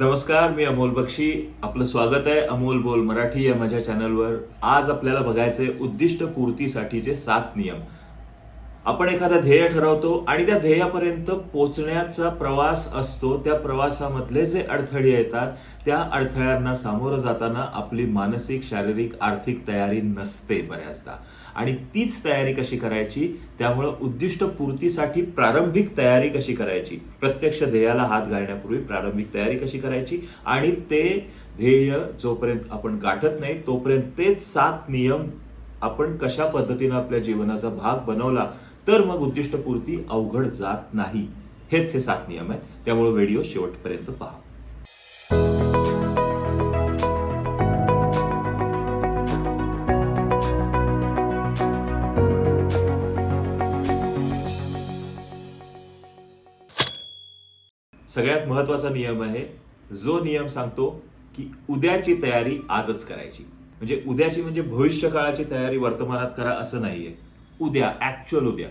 नमस्कार मी अमोल बक्षी. आपलं स्वागत आहे अमोल बोल मराठी या माझ्या चॅनलवर आज आपल्याला बघायचे उद्दिष्ट पूर्तीसाठीचे सात नियम. आपण एखादा ध्येय ठरवतो आणि त्या ध्येयापर्यंत पोचण्याचा प्रवास असतो त्या प्रवासामधले जे अडथळे येतात त्या अडथळ्यांना सामोरं जाताना आपली मानसिक शारीरिक आर्थिक तयारी नसते बऱ्याचदा. आणि तीच तयारी कशी करायची? त्यामुळं उद्दिष्ट पूर्तीसाठी प्रारंभिक तयारी कशी करायची? प्रत्यक्ष ध्येयाला हात घालण्यापूर्वी प्रारंभिक तयारी कशी करायची? आणि ते ध्येय जोपर्यंत आपण गाठत नाही तोपर्यंत तेच सात नियम आपण कशा पद्धतीनं आपल्या जीवनाचा भाग बनवला तर मग उद्दिष्टपूर्ती अवघड जात नाही. हेच हे सात नियम आहेत. त्यामुळे व्हिडिओ शेवटपर्यंत पहा. सगळ्यात महत्त्वाचा नियम आहे जो नियम सांगतो की उद्याची तयारी आजच करायची. म्हणजे उद्याची म्हणजे भविष्य काळाची तयारी वर्तमानात करा असं नाहीये. उद्या ऍक्च्युअल उद्या.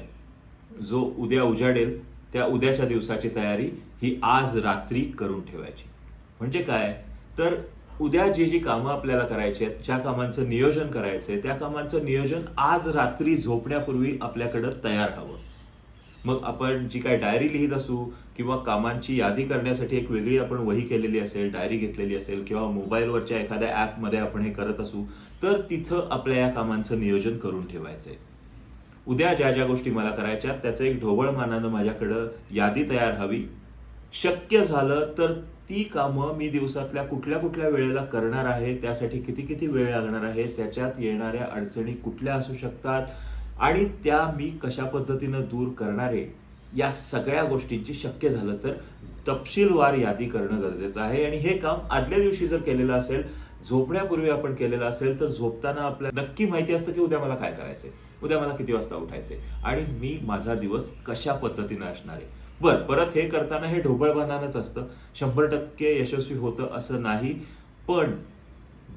जो उद्या उजाडेल त्या उद्याच्या दिवसाची तयारी ही आज रात्री करून ठेवायची. म्हणजे काय? तर उद्या जी जी कामं आपल्याला करायची आहेत ज्या कामांचं नियोजन करायचंय त्या कामांचं नियोजन आज रात्री झोपण्यापूर्वी आपल्याकडं तयार हवं. मग आपण जी काय डायरी लिहित असू किंवा कामांची यादी करण्यासाठी एक वेगळी आपण वही केलेली असेल डायरी घेतलेली असेल किंवा मोबाईलवरच्या एखाद्या ॲपमध्ये आपण हे करत असू तर तिथं आपल्या या कामांचं नियोजन करून ठेवायचंय. उद्या ज्या ज्या गोष्टी मला करायच्या त्याचं एक ढोबळ मानानं माझ्याकडं यादी तयार हवी. शक्य झालं तर ती कामं मी दिवसातल्या कुठल्या कुठल्या वेळेला करणार आहे त्यासाठी किती किती वेळ लागणार आहे त्याच्यात येणाऱ्या अडचणी कुठल्या असू शकतात आणि त्या मी कशा पद्धतीनं दूर करणारे या सगळ्या गोष्टींची शक्य झालं तर तपशीलवार यादी करणं गरजेचं आहे. आणि हे काम आदल्या दिवशी जर केलेलं असेल झोपण्यापूर्वी आपण केलेलं असेल तर झोपताना आपल्याला नक्की माहिती असतं की उद्या मला काय करायचंय. उद्या मला किती वाजता उठायचे आणि मी माझा दिवस कशा पद्धतीनं असणार आहे? बर परत हे करताना हे ढोबळमानानंच असतं. शंभर टक्के यशस्वी होतं असं नाही. पण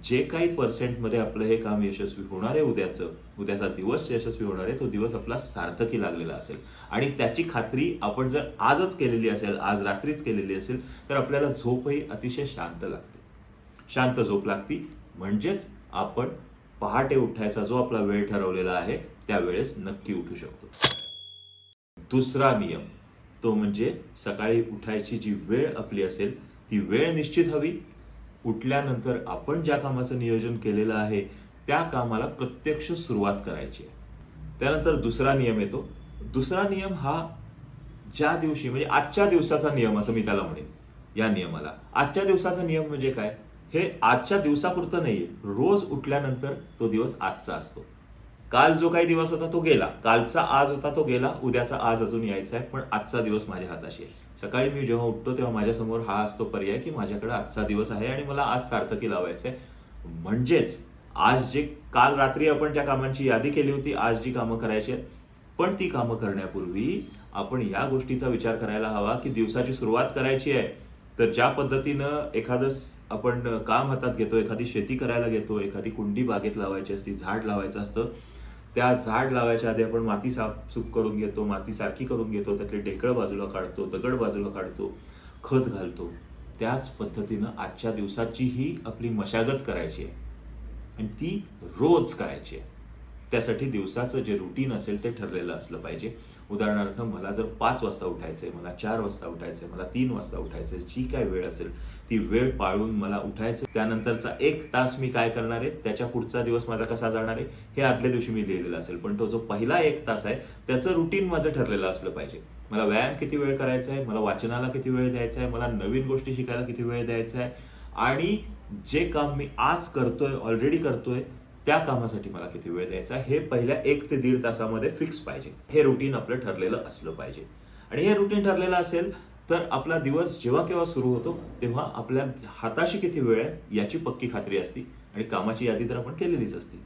जे काही पर्सेंटमध्ये आपलं हे काम यशस्वी होणार आहे उद्याचं उद्याचा दिवस यशस्वी होणार आहे तो दिवस आपला सार्थकी लागलेला असेल. आणि त्याची खात्री आपण जर आजच केलेली असेल आज रात्रीच केलेली असेल तर आपल्याला झोपही अतिशय शांत लागते. शांत झोप लागती. म्हणजेच आपण पहाटे उठायचा जो आपला वेळ ठरवलेला आहे त्यावेळेस नक्की उठू शकतो. दुसरा नियम तो म्हणजे सकाळी उठायची जी वेळ आपली असेल ती वेळ निश्चित हवी. उठल्यानंतर आपण ज्या कामाचं नियोजन केलेलं आहे त्या कामाला प्रत्यक्ष सुरुवात करायची आहे. त्यानंतर दुसरा नियम येतो. दुसरा नियम हा ज्या दिवशी म्हणजे आजच्या दिवसाचा नियम असं मी त्याला म्हणेन या नियमाला. आजच्या दिवसाचा नियम म्हणजे काय? हे आजच्या दिवसापुरतं नाहीये. रोज उठल्यानंतर तो दिवस आजचा असतो. काल जो काही दिवस होता तो गेला. कालचा आज होता तो गेला. उद्याचा आज अजून यायचा आहे. पण आजचा दिवस माझ्या हाताशी आहे सकाळी मी जेव्हा उठतो तेव्हा माझ्यासमोर हा असतो पर्याय की माझ्याकडे आजचा दिवस आहे आणि मला आज सार्थकी लावायचं आहे म्हणजेच आज जे काल रात्री आपण ज्या कामांची यादी केली होती आज जी कामं करायची आहेत पण ती कामं करण्यापूर्वी आपण या गोष्टीचा विचार करायला हवा की दिवसाची सुरुवात करायची आहे. तर ज्या पद्धतीनं एखादं आपण काम हातात घेतो एखादी शेती करायला घेतो एखादी कुंडी बागेत लावायची असती झाड लावायचं असतं त्या झाड लावायच्या आधी आपण माती साफसूफ करून घेतो माती सारखी करून घेतो त्यातले ढेकळं बाजूला काढतो दगड बाजूला काढतो खत घालतो. त्याच पद्धतीनं आजच्या दिवसाची ही आपली मशागत करायची आहे. आणि ती रोज करायची आहे. त्यासाठी दिवसाचं जे रुटीन असेल ते ठरलेलं असलं पाहिजे. उदाहरणार्थ मला जर पाच वाजता उठायचंय मला चार वाजता उठायचंय मला तीन वाजता उठायचंय जी काय वेळ असेल ती वेळ पाळून मला उठायचं त्यानंतरचा एक तास मी काय करणार आहे? त्याच्या पुढचा दिवस माझा कसा जाणार आहे? हे आदल्या दिवशी मी लिहिलेलं असेल. पण तो जो पहिला एक तास आहे त्याचं रुटीन माझं ठरलेलं असलं पाहिजे. मला व्यायाम किती वेळ करायचा आहे? मला वाचनाला किती वेळ द्यायचा आहे? मला नवीन गोष्टी शिकायला किती वेळ द्यायचा आहे? आणि जे काम मी आज करतोय ऑलरेडी करतोय त्या कामासाठी मला किती वेळ द्यायचा हे पहिल्या एक ते दीड तासामध्ये फिक्स पाहिजे. हे रुटीन आपलं ठरलेलं असलं पाहिजे. आणि हे रुटीन ठरलेलं असेल तर आपला दिवस जेव्हा केव्हा सुरू होतो तेव्हा आपल्या हाताशी किती वेळ आहे याची पक्की खात्री असती आणि कामाची यादी तर आपण केलेलीच असती.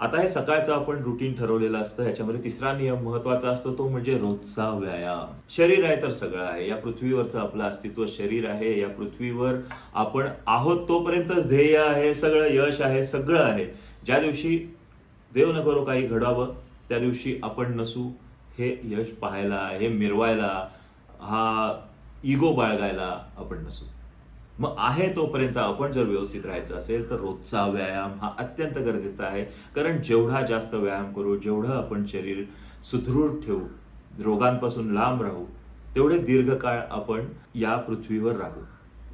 आता हे सकाळचं आपण रुटीन ठरवलेलं असतं. ह्याच्यामध्ये तिसरा नियम महत्त्वाचा असतो तो म्हणजे रोजचा व्यायाम. शरीर आहे तर सगळं आहे. या पृथ्वीवरचं आपलं अस्तित्व शरीर आहे. या पृथ्वीवर आपण आहोत तोपर्यंतच ध्येय आहे सगळं यश आहे सगळं आहे. ज्या दिवशी देव न करो काही घडावं त्या दिवशी आपण नसू हे यश पाहायला हे मिरवायला हा इगो बाळगायला आपण नसू. मग आहे तोपर्यंत आपण जर व्यवस्थित राहायचं असेल तर रोजचा व्यायाम हा अत्यंत गरजेचा आहे. कारण जेवढा जास्त व्यायाम करू जेवढं आपण शरीर सुदृढ ठेवू रोगांपासून लांब राहू तेवढे दीर्घकाळ आपण या पृथ्वीवर राहू.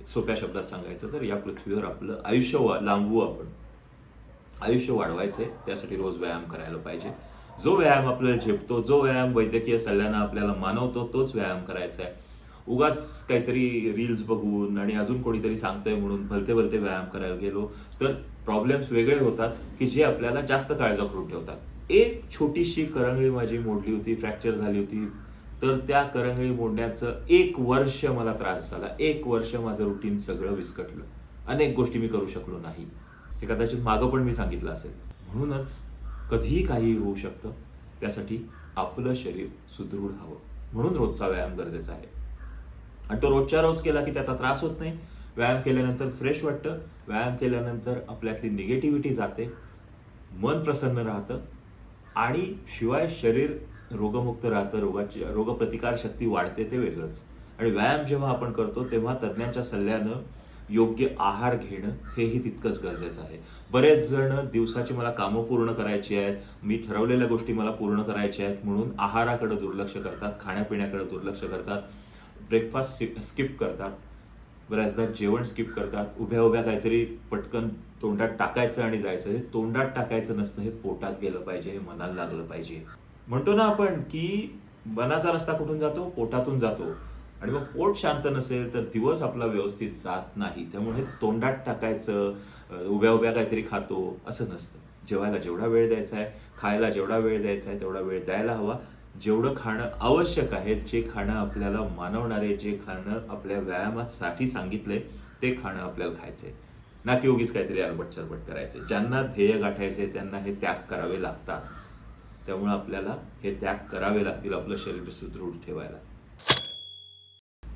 सोप्या शब्दात सांगायचं तर या पृथ्वीवर आपलं आयुष्य वा- लांबवू आपण. आयुष्य वाढवायचे त्यासाठी रोज व्यायाम करायला पाहिजे. जो व्यायाम आपल्याला झेपतो जो व्यायाम वैद्यकीय सल्ल्यानं आपल्याला मानवतो तोच व्यायाम करायचा आहे उगाच काहीतरी रील्स बघून आणि अजून कोणीतरी सांगतंय म्हणून भलते भलते व्यायाम करायला गेलो तर प्रॉब्लेम्स वेगळे होतात की जे आपल्याला जास्त काळ जखडून ठेवतात. एक छोटीशी करंगळी माझी मोडली होती फ्रॅक्चर झाली होती तर त्या करंगळी मोडण्याचं एक वर्ष मला त्रास झाला. एक वर्ष माझं रुटीन सगळं विस्कटलं. अनेक गोष्टी मी करू शकलो नाही. हे कदाचित मागं पण मी सांगितलं असेल. म्हणूनच कधीही काहीही होऊ शकतं त्यासाठी आपलं शरीर सुदृढ हवं. म्हणून रोजचा व्यायाम गरजेचा आहे. आणि तो रोजच्या रोज केला की त्याचा त्रास होत नाही. व्यायाम केल्यानंतर फ्रेश वाटतं. व्यायाम केल्यानंतर आपल्यातली निगेटिव्हिटी जाते. मन प्रसन्न राहतं. आणि शिवाय शरीर रोगमुक्त राहतं. रोगाची रोगप्रतिकार शक्ती वाढते ते वेगळंच. आणि व्यायाम जेव्हा आपण करतो तेव्हा तज्ज्ञांच्या सल्ल्यानं योग्य आहार घेणं हेही तितकंच गरजेचं आहे. बरेच जण दिवसाची मला कामं पूर्ण करायची आहेत. मी ठरवलेल्या गोष्टी मला पूर्ण करायच्या आहेत. म्हणून आहाराकडे दुर्लक्ष करतात खाण्यापिण्याकडे दुर्लक्ष करतात. ब्रेकफास्ट स्किप करतात. बऱ्याचदा जेवण स्किप करतात. उभ्या उभ्या काहीतरी पटकन तोंडात टाकायचं आणि जायचं. हे तोंडात टाकायचं नसतं हे पोटात गेलं पाहिजे हे मनाला लागलं पाहिजे. म्हणतो ना आपण की मनाचा रस्ता कुठून जातो? पोटातून जातो. आणि मग पोट शांत नसेल तर दिवस आपला व्यवस्थित जात नाही. त्यामुळे तोंडात टाकायचं उभ्या उभ्या काहीतरी खातो असं नसतं. जेवायला जेवढा वेळ द्यायचा आहे खायला जेवढा वेळ द्यायचा आहे तेवढा वेळ द्यायला हवा. जेवढं खाणं आवश्यक आहे जे खाणं आपल्याला मानवणारे जे खाणं आपल्या व्यायामासाठी सांगितलंय ते खाणं आपल्याला खायचंय. ना की उगीच काहीतरी अलबट चरबट करायचे. ज्यांना ध्येय गाठायचे त्यांना हे त्याग करावे लागतात. त्यामुळे आपल्याला हे त्याग करावे लागतील आपलं शरीर सुदृढ ठेवायला.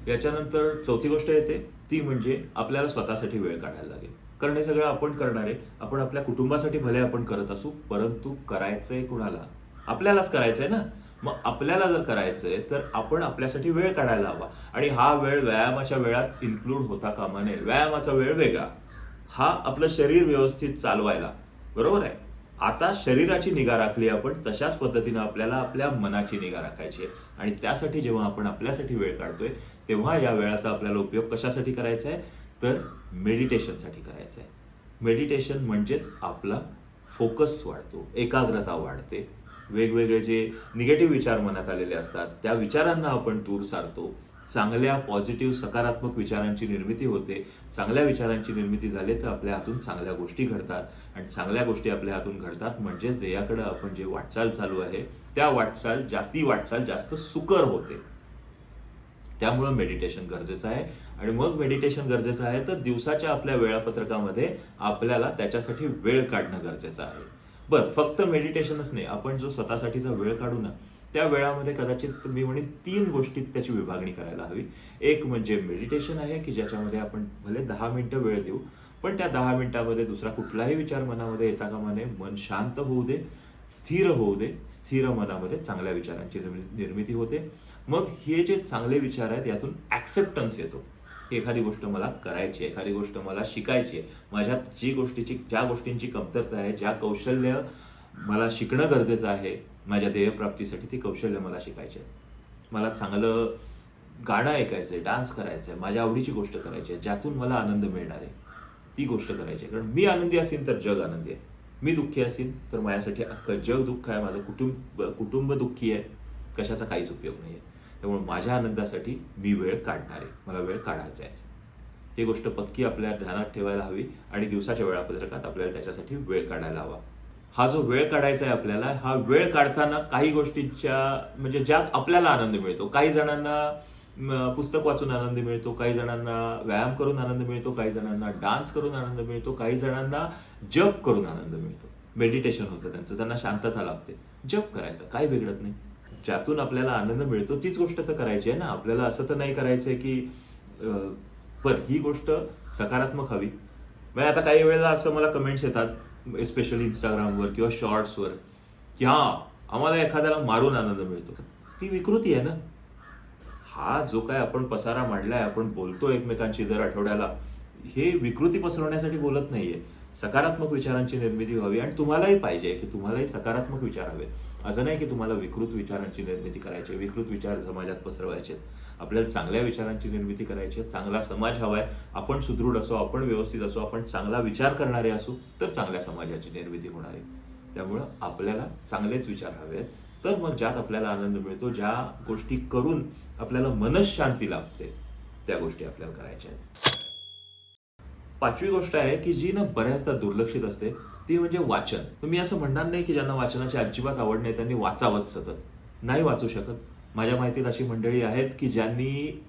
याच्यानंतर चौथी गोष्ट येते ती म्हणजे आपल्याला स्वतःसाठी वेळ काढायला लागेल. कारण हे सगळं आपण करणार आहे. आपण आपल्या कुटुंबासाठी भले आपण करत असू परंतु करायचंय कुणाला? आपल्यालाच करायचंय ना? मग आपल्याला जर करायचंय तर आपण आपल्यासाठी वेळ काढायला हवा. आणि हा वेळ व्यायामाच्या वेळात इन्क्लूड होता कामा नये व्यायामाचा वेळ वेगळा. हा आपलं शरीर व्यवस्थित चालवायला. बरोबर आहे? आता शरीराची निगा राखली आपण तशाच पद्धतीनं आपल्याला आपल्या मनाची निगा राखायची आहे. आणि त्यासाठी जेव्हा आपण आपल्यासाठी वेळ काढतोय तेव्हा या वेळाचा आपल्याला उपयोग कशासाठी करायचा आहे? तर मेडिटेशनसाठी करायचा आहे. मेडिटेशन म्हणजेच आपला फोकस वाढतो. एकाग्रता वाढते. वेगवेगळे जे निगेटिव्ह विचार मनात आलेले असतात त्या विचारांना आपण दूर सारतो. चांगल्या पॉझिटिव्ह सकारात्मक विचारांची निर्मिती होते. चांगल्या विचारांची निर्मिती झाली तर आपल्या हातून चांगल्या गोष्टी घडतात. आणि चांगल्या गोष्टी आपल्या हातून घडतात म्हणजेच ध्येयाकडे आपण जे वाटचाल चालू आहे त्या वाटचाल जास्ती वाटचाल जास्त सुकर होते. त्यामुळं मेडिटेशन गरजेचं आहे. आणि मग मेडिटेशन गरजेचं आहे तर दिवसाच्या आपल्या वेळापत्रकामध्ये आपल्याला त्याच्यासाठी वेळ काढणं गरजेचं आहे. बरं फक्त मेडिटेशनच नाही. आपण जो स्वतःसाठीचा वेळ काढू ना त्या वेळामध्ये कदाचित मी म्हणे तीन गोष्टीत त्याची विभागणी करायला हवी. एक म्हणजे मेडिटेशन आहे की ज्याच्यामध्ये आपण भले दहा मिनटं वेळ देऊ पण त्या दहा मिनिटामध्ये दुसरा कुठलाही विचार मनामध्ये येता कामा नये. मन शांत होऊ दे स्थिर होऊ दे स्थिर मनामध्ये चांगल्या विचारांची निर्मि- निर्मिती होते. मग हे जे चांगले विचार आहेत यातून ऍक्सेप्टन्स येतो. एखादी गोष्ट मला करायची आहे एखादी गोष्ट मला शिकायची आहे माझ्यात जी गोष्टीची ज्या गोष्टींची कमतरता आहे ज्या कौशल्य मला शिकणं गरजेचं आहे माझ्या ध्येयप्राप्तीसाठी ती कौशल्य मला शिकायची आहे मला चांगलं गाणं ऐकायचं आहे डान्स करायचं आहे माझ्या आवडीची गोष्ट करायची आहे ज्यातून मला आनंद मिळणार आहे ती गोष्ट करायची आहे. कारण मी आनंदी असेल तर जग आनंदी आहे. मी दुःखी असेल तर माझ्यासाठी अख्खं जग दुःख आहे माझं कुटुंब कुटुंब दुःखी आहे कशाचा काहीच उपयोग नाही आहे त्यामुळे माझ्या आनंदासाठी मी वेळ काढणार आहे. मला वेळ काढायचा आहे. ही गोष्ट पक्की आपल्या ध्यानात ठेवायला हवी आणि दिवसाच्या वेळापत्रकात आपल्याला त्याच्यासाठी वेळ काढायला हवा. हा जो वेळ काढायचा आहे आपल्याला हा वेळ काढताना काही गोष्टींच्या म्हणजे ज्यात आपल्याला आनंद मिळतो. काही जणांना पुस्तक वाचून आनंद मिळतो काही जणांना व्यायाम करून आनंद मिळतो काही जणांना डान्स करून आनंद मिळतो काही जणांना जप करून आनंद मिळतो. मेडिटेशन होतं त्यांचं त्यांना शांतता लागते. जप करायचं काही बिघडत नाही. ज्यातून आपल्याला आनंद मिळतो तीच गोष्ट तर करायची आहे ना. आपल्याला असं तर नाही करायचंय की पण ही गोष्ट सकारात्मक हवी. म्हणजे आता काही वेळेला असं मला कमेंट्स येतात स्पेशली इंस्टाग्रामवर किंवा शॉर्ट्सवर की हा आम्हाला एखाद्याला मारून आनंद मिळतो. ती विकृती आहे ना. हा जो काय आपण पसारा मांडलाय आपण बोलतो एकमेकांशी दर आठवड्याला हे विकृती पसरवण्यासाठी बोलत नाहीये. सकारात्मक विचारांची निर्मिती व्हावी आणि तुम्हालाही पाहिजे की तुम्हालाही सकारात्मक विचार हवेत. असं नाही की तुम्हाला विकृत विचारांची निर्मिती करायची आहे, विकृत विचार समाजात पसरवायचे आहेत. आपल्याला चांगल्या विचारांची निर्मिती करायची आहे. चांगला समाज हवाय. आपण सुदृढ असो आपण व्यवस्थित असो आपण चांगला विचार करणारे असू तर चांगल्या समाजाची निर्मिती होणार आहे. त्यामुळं आपल्याला चांगलेच विचार हवेत. तर मग ज्यात आपल्याला आनंद मिळतो ज्या गोष्टी करून आपल्याला मनशांती लाभते त्या गोष्टी आपल्याला करायच्या आहेत. पाचवी गोष्ट आहे की जी ना बऱ्याचदा दुर्लक्षित असते ती म्हणजे वाचन. मी असं म्हणणार नाही की ज्यांना वाचनाची अजिबात आवड नाही त्यांनी वाचावंच सतत. नाही वाचू शकत. माझ्या माहितीत अशी मंडळी आहेत की ज्यांनी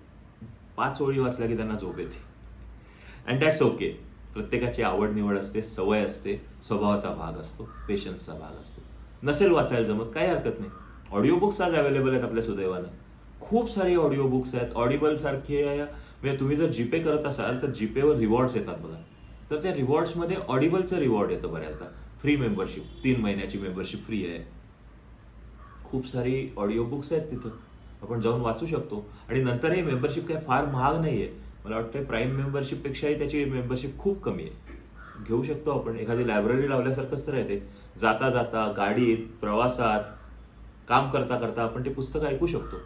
पाच ओळी वाचल्या की त्यांना झोप येते. अँड दॅट्स ओके प्रत्येकाची आवड निवड असते सवय असते स्वभावाचा भाग असतो पेशन्सचा भाग असतो. नसेल वाचायला जमत काही हरकत नाही. ऑडिओ बुक्स आज अवेलेबल आहेत आपल्या सुदैवानं. खूप सारे ऑडिओ बुक्स आहेत. ऑडिबल सारखे म्हणजे तुम्ही जर जीपे करत असाल तर जीपेवर रिवॉर्ड्स येतात बघा. तर त्या रिवॉर्ड्समध्ये ऑडिबलचं रिवॉर्ड येतं बऱ्याचदा. फ्री मेंबरशिप तीन महिन्याची मेंबरशिप फ्री आहे. खूप सारी ऑडिओ बुक्स आहेत तिथं. आपण जाऊन वाचू शकतो. आणि नंतर हे मेंबरशिप काय फार महाग नाही आहे मला वाटतं प्राईम मेंबरशिपपेक्षाही त्याची मेंबरशिप खूप कमी आहे. घेऊ शकतो आपण. एखादी लायब्ररी लावल्यासारखंच तर आहे ते. जाता जाता गाडीत प्रवासात काम करता करता आपण ते पुस्तक ऐकू शकतो.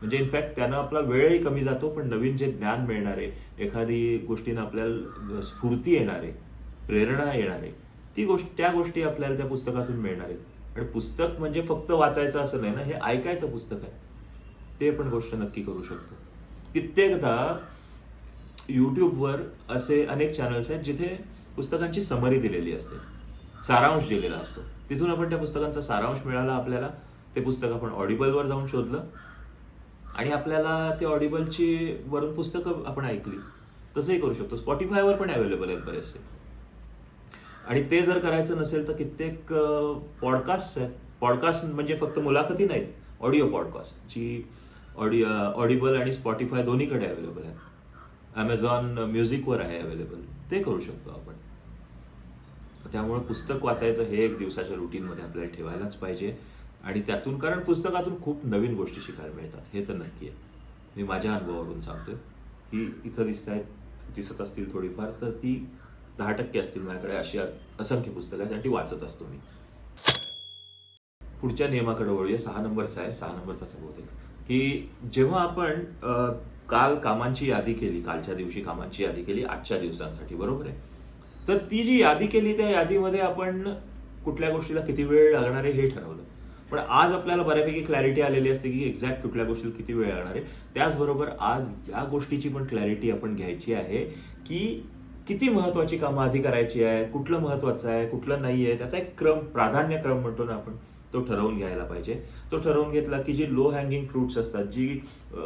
म्हणजे इनफॅक्ट त्यानं आपला वेळही कमी जातो पण नवीन जे ज्ञान मिळणार आहे एखादी गोष्टीनं आपल्याला स्फूर्ती येणार आहे प्रेरणा येणार आहे ती गोष्ट त्या गोष्टी आपल्याला त्या पुस्तकातून मिळणार. आहेत आणि पुस्तक म्हणजे फक्त वाचायचं असं नाही ना हे ऐकायचं पुस्तक आहे. ते पण गोष्ट नक्की करू शकतो. कित्येकदा यूट्यूबवर असे अनेक चॅनल्स आहेत जिथे पुस्तकांची समरी दिलेली असते. सारांश दिलेला असतो. तिथून आपण त्या पुस्तकांचा सारांश मिळाला आपल्याला ते पुस्तक आपण ऑडिबलवर जाऊन शोधलं. आणि आपल्याला ते ऑडिबलची वरून पुस्तकं आपण ऐकली तसंही करू शकतो. स्पॉटीफायवर पण अवेलेबल आहेत बरेचसे. आणि ते जर करायचं नसेल तर कित्येक पॉडकास्ट आहेत. पॉडकास्ट म्हणजे फक्त मुलाखती नाहीत ऑडिओ पॉडकास्ट जी ऑडिओ ऑडिबल आणि स्पॉटीफाय दोन्हीकडे अवेलेबल आहेत. ॲमेझॉन म्युझिकवर आहे अवेलेबल ते करू शकतो आपण. त्यामुळे पुस्तक वाचायचं हे एक दिवसाच्या रुटीनमध्ये आपल्याला ठेवायलाच पाहिजे. आणि त्यातून कारण पुस्तकातून खूप नवीन गोष्टी शिकायला मिळतात. हे तर नक्की आहे. मी माझ्या अनुभवावरून सांगतोय. ही इथं दिसत आहेत दिसत असतील थोडीफार तर ती दहा टक्के असतील माझ्याकडे अशी असंख्य पुस्तकं आहेत आणि ती वाचत असतो मी. पुढच्या नियमाकडे वळूया. सहा नंबरचा आहे. सहा नंबरचा बहुतेक की जेव्हा आपण काल कामांची यादी केली कालच्या दिवशी कामांची यादी केली आजच्या दिवसांसाठी बरोबर आहे? तर ती जी यादी केली त्या यादीमध्ये आपण कुठल्या गोष्टीला किती वेळ लागणार आहे हे ठरवलं. पण आज आपल्याला बऱ्यापैकी क्लॅरिटी आलेली असते की एक्झॅक्ट कुठल्या गोष्टीला किती वेळ लागणार आहे. त्याचबरोबर आज या गोष्टीची पण क्लॅरिटी आपण घ्यायची आहे की किती महत्वाची कामं आधी करायची आहे कुठलं महत्वाचं आहे कुठलं नाही आहे त्याचा एक क्रम प्राधान्यक्रम म्हणतो ना आपण तो ठरवून घ्यायला पाहिजे. तो ठरवून घेतला की जी लो हँगिंग फ्रुट्स असतात जी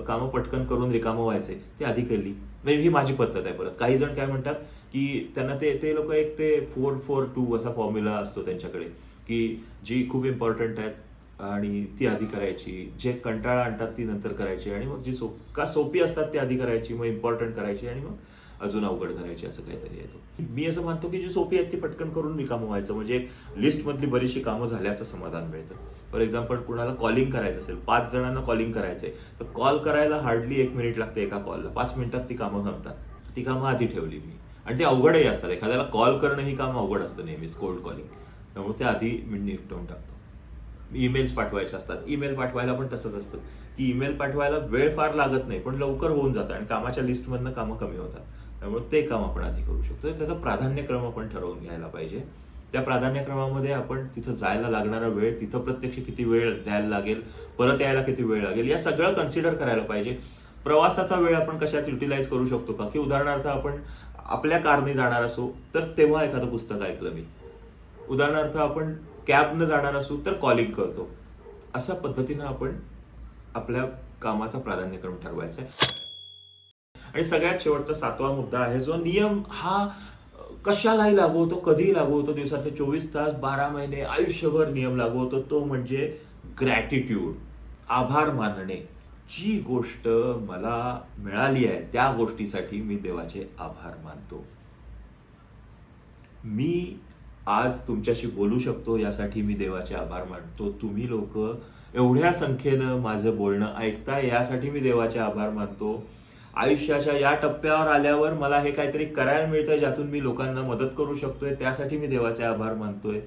कामं पटकन करून रिकामं व्हायचे ते आधी केली. म्हणजे ही माझी पद्धत आहे परत. काही जण काय म्हणतात की त्यांना ते ते लोक एक ते फोर फोर टू असा फॉर्म्युला असतो त्यांच्याकडे की जी खूप इम्पॉर्टंट आहेत. आणि ती आधी करायची. जे कंटाळा आणतात ती नंतर करायची आणि मग जी सो का सोपी असतात ती आधी करायची मग इम्पॉर्टंट करायची आणि मग अजून अवघड करायची असं काहीतरी येतो मी असं मानतो की जी सोपी आहेत ती पटकन करून रिकामं व्हायचं. म्हणजे एक बरीचशी कामं झाल्याचं समाधान मिळतं. फॉर एक्झाम्पल कुणाला कॉलिंग करायचं असेल पाच जणांना कॉलिंग करायचंय तर कॉल करायला हार्डली एक मिनिट लागते एका कॉलला. पाच मिनिटात ती कामं संपतात ती कामं आधी ठेवली मी. आणि ते अवघडही असतात. एखाद्याला कॉल करणं ही काम अवघड असतं नेहमीच कोल्ड कॉलिंग. त्यामुळे ते आधी मी निपटवून टाकतो. ईमेल्स पाठवायचे असतात. ईमेल पाठवायला पण तसंच असतं. की ईमेल पाठवायला वेळ फार लागत नाही पण लवकर होऊन जातं आणि कामाच्या लिस्टमधनं कामं कमी होतात. त्यामुळे ते काम आपण आधी करू शकतो. त्याचा प्राधान्यक्रम आपण ठरवून घ्यायला पाहिजे. त्या प्राधान्यक्रमामध्ये आपण तिथं जायला लागणारा वेळ तिथं प्रत्यक्ष किती वेळ द्यायला लागेल परत यायला किती वेळ लागेल या सगळं कन्सिडर करायला पाहिजे. प्रवासाचा वेळ आपण कशात युटिलाइज करू शकतो का? की उदाहरणार्थ आपण आपल्या कारने जाणार असो तर तेव्हा एखादं पुस्तक ऐकलं मी. उदाहरणार्थ आपण कॅबनं जाणार असू तर कॉलिंग करतो. अशा पद्धतीनं आपण आपल्या कामाचा प्राधान्यक्रम ठरवायचा आहे. आणि सगळ्यात शेवटचा सातवा मुद्दा आहे जो नियम हा कशालाही लागू होतो कधीही लागू होतो दिवसातले चोवीस तास बारा महिने आयुष्यभर नियम लागू होतो तो म्हणजे ग्रॅटिट्यूड आभार मानणे. जी गोष्ट मला मिळाली आहे त्या गोष्टीसाठी मी देवाचे आभार मानतो. मी आज तुमच्याशी बोलू शकतो यासाठी मी देवाचे आभार मानतो. तुम्ही लोक एवढ्या संख्येनं माझं बोलणं ऐकताय यासाठी मी देवाचे आभार मानतो. आयुष्याच्या या टप्प्यावर आल्यावर मला हे काहीतरी करायला मिळतंय ज्यातून मी लोकांना मदत करू शकतोय त्यासाठी मी देवाचे आभार मानतोय.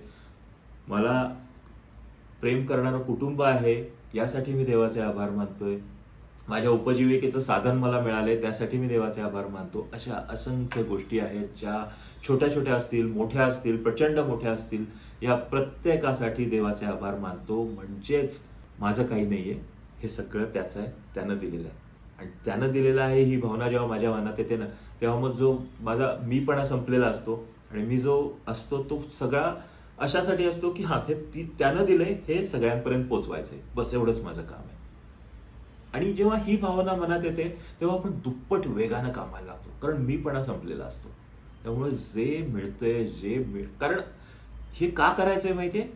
मला प्रेम करणारं कुटुंब आहे यासाठी मी देवाचे आभार मानतोय. माझ्या उपजीविकेचं साधन मला मिळाले त्यासाठी मी देवाचे आभार मानतो. अशा असंख्य गोष्टी आहेत ज्या छोट्या छोट्या असतील मोठ्या असतील प्रचंड मोठ्या असतील या प्रत्येकासाठी देवाचे आभार मानतो. म्हणजेच माझं काही नाही आहे हे सगळं त्याचं आहे. त्यानं दिलेलं आहे. आणि त्यानं दिलेलं आहे ही भावना जेव्हा माझ्या मनात येते ना तेव्हा मग जो माझा मीपणा संपलेला असतो आणि मी जो असतो तो सगळा अशासाठी असतो की हां ते ती त्यानं दिलंय हे सगळ्यांपर्यंत पोचवायचंय. बस एवढंच माझं काम आहे. आणि जेव्हा ही भावना मनात येते तेव्हा आपण दुप्पट वेगानं कामाला लागतो. कारण मीपणा संपलेला असतो. त्यामुळे जे मिळतंय जे मिळ कारण हे का करायचंय माहितीये?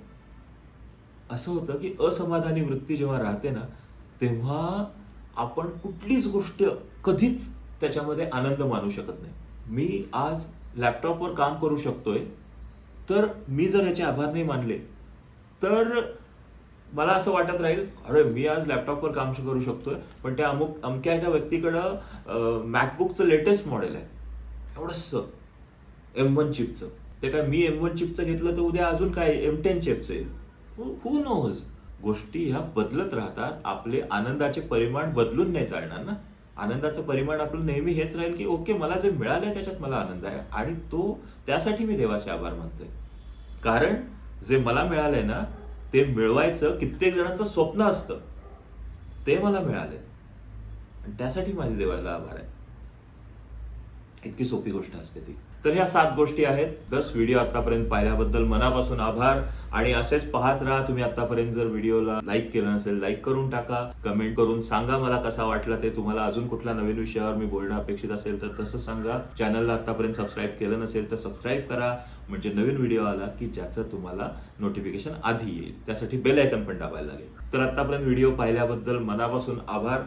असं होतं की असमाधानी वृत्ती जेव्हा राहते ना तेव्हा आपण कुठलीच गोष्ट कधीच त्याच्यामध्ये आनंद मानू शकत नाही. मी आज लॅपटॉपवर काम करू शकतोय तर मी जर याचे आभार नाही मानले तर मला असं वाटत राहील अरे मी आज लॅपटॉपवर काम करू शकतोय पण त्या अमुक अमक्या एका व्यक्तीकडं मॅकबुकचं लेटेस्ट मॉडेल आहे. एवढंच एम वन चिपचं ते काय मी एम वन चिपचं घेतलं तर उद्या अजून काय एम टेन चिपचं येईल? हु नोज गोष्टी ह्या बदलत राहतात. आपले आनंदाचे परिमाण बदलून नाही चालणार ना. आनंदाचं परिमाण आपलं नेहमी हेच राहील की ओके मला जे मिळालंय त्याच्यात मला आनंद आहे. आणि तो त्यासाठी मी देवाचे आभार मानतोय. कारण जे मला मिळालंय ना ते मिळवायचं कित्येक जणांचं स्वप्न असतं. ते मला मिळाले. आणि त्यासाठी माझे देवाला आभार आहे. इतकी सोपी गोष्ट असते ती. तर ह्या सात गोष्टी आहेत. बस व्हिडिओ आतापर्यंत पाहिल्याबद्दल मनापासून आभार. आणि असेच पाहत राहा. तुम्ही आतापर्यंत जर व्हिडिओला लाईक केलं नसेल लाईक करून टाका. कमेंट करून सांगा मला कसा वाटला ते. तुम्हाला अजून कुठल्या नवीन विषयावर मी बोलणं अपेक्षित असेल तर तसं सांगा. चॅनलला आतापर्यंत सबस्क्राईब केलं नसेल तर सबस्क्राईब करा. म्हणजे नवीन व्हिडिओ आला की ज्याचं तुम्हाला नोटिफिकेशन आधी येईल. त्यासाठी बेल आयकन पण दाबायला लागेल. तर आतापर्यंत व्हिडिओ पाहिल्याबद्दल मनापासून आभार.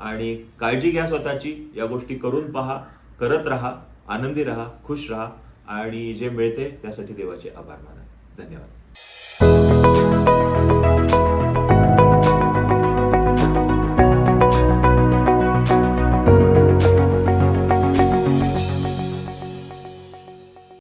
आणि काळजी घ्या स्वतःची. या गोष्टी करून पहा. करत राहा. आनंदी राहा खुश राहा आणि जे मिळते त्यासाठी देवाचे आभार माना. धन्यवाद.